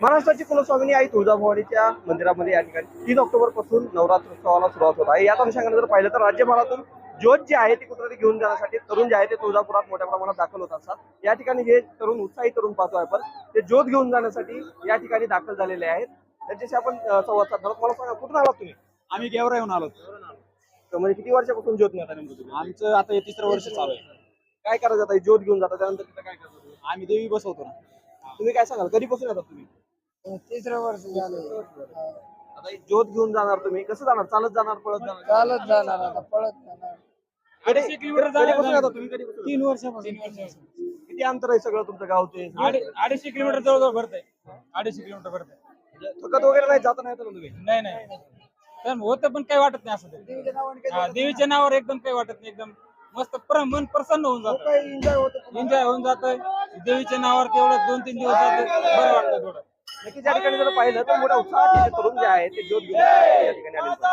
महाराष्ट्राची कुलस्वामिनी आई तुळजाभवानीच्या मंदिरामध्ये या ठिकाणी तीन ऑक्टोबरपासून नवरात्रोत्सवाला सुरुवात होत आहे. याच अनुषंगाने जर पाहिलं तर राज्यभरातून ज्योत जे आहे ती कुठेतरी घेऊन जाण्यासाठी तरुण जे आहे ते तुळजापुरात मोठ्या प्रमाणात दाखल होत असतात. या ठिकाणी जे तरुण उत्साही तरुण पाहतो आपण. ते ज्योत घेऊन जाण्यासाठी या ठिकाणी दाखल झालेले आहेत. त्यांच्याशी आपण संवाद साधणार. मला सांगा कुठून आलात तुम्ही? आम्ही गेवरा येऊन आलो. तर म्हणजे किती वर्षापासून ज्योत नेता आमचं आता हे तिसरं वर्ष चालू आहे. काय करायचं हे ज्योत घेऊन जाता त्यानंतर तिथं काय करता? आम्ही देवी बसवतो ना. तुम्ही काय सांगाल? कधीपासून येतात तुम्ही? तिसरं वर्ष झालं आता ही ज्योत घेऊन जाणार तुम्ही. कसं जाणार? चालत जाणार पळत जाणार? चालत जाणार आता पळत जाणार. कधी अडीचशे किलोमीटर कधीपासून जायला येतात तुम्ही? कधीपासून? तीन वर्षापासून. तीन. किती अंतर आहे सगळं तुमचं गावचे? अडी- अडीचशे किलोमीटर जवळजवळ भरतंय. अडीचशे किलोमीटर भरतंय. थकत वगैरे नाही? जात नाही येत ना तुम्ही? नाही नाही. होतं पण काही वाटत नाही असं ते. हा, देवीच्या नावावर एकदम काही वाटत नाही. एकदम मस्त प्र- मन प्रसन्न होऊन जात. एन्जॉय होत. एन्जॉय होऊन जात देवीच्या नावावर तेवढं दोन तीन दिवस जात. बरं वाटतं थोडं. नक्कीच या ठिकाणी जर पाहिलं तर मोठ्या उत्साहात हे तरुण जे आहे ते ज्योत घेऊन या ठिकाणी आले होते.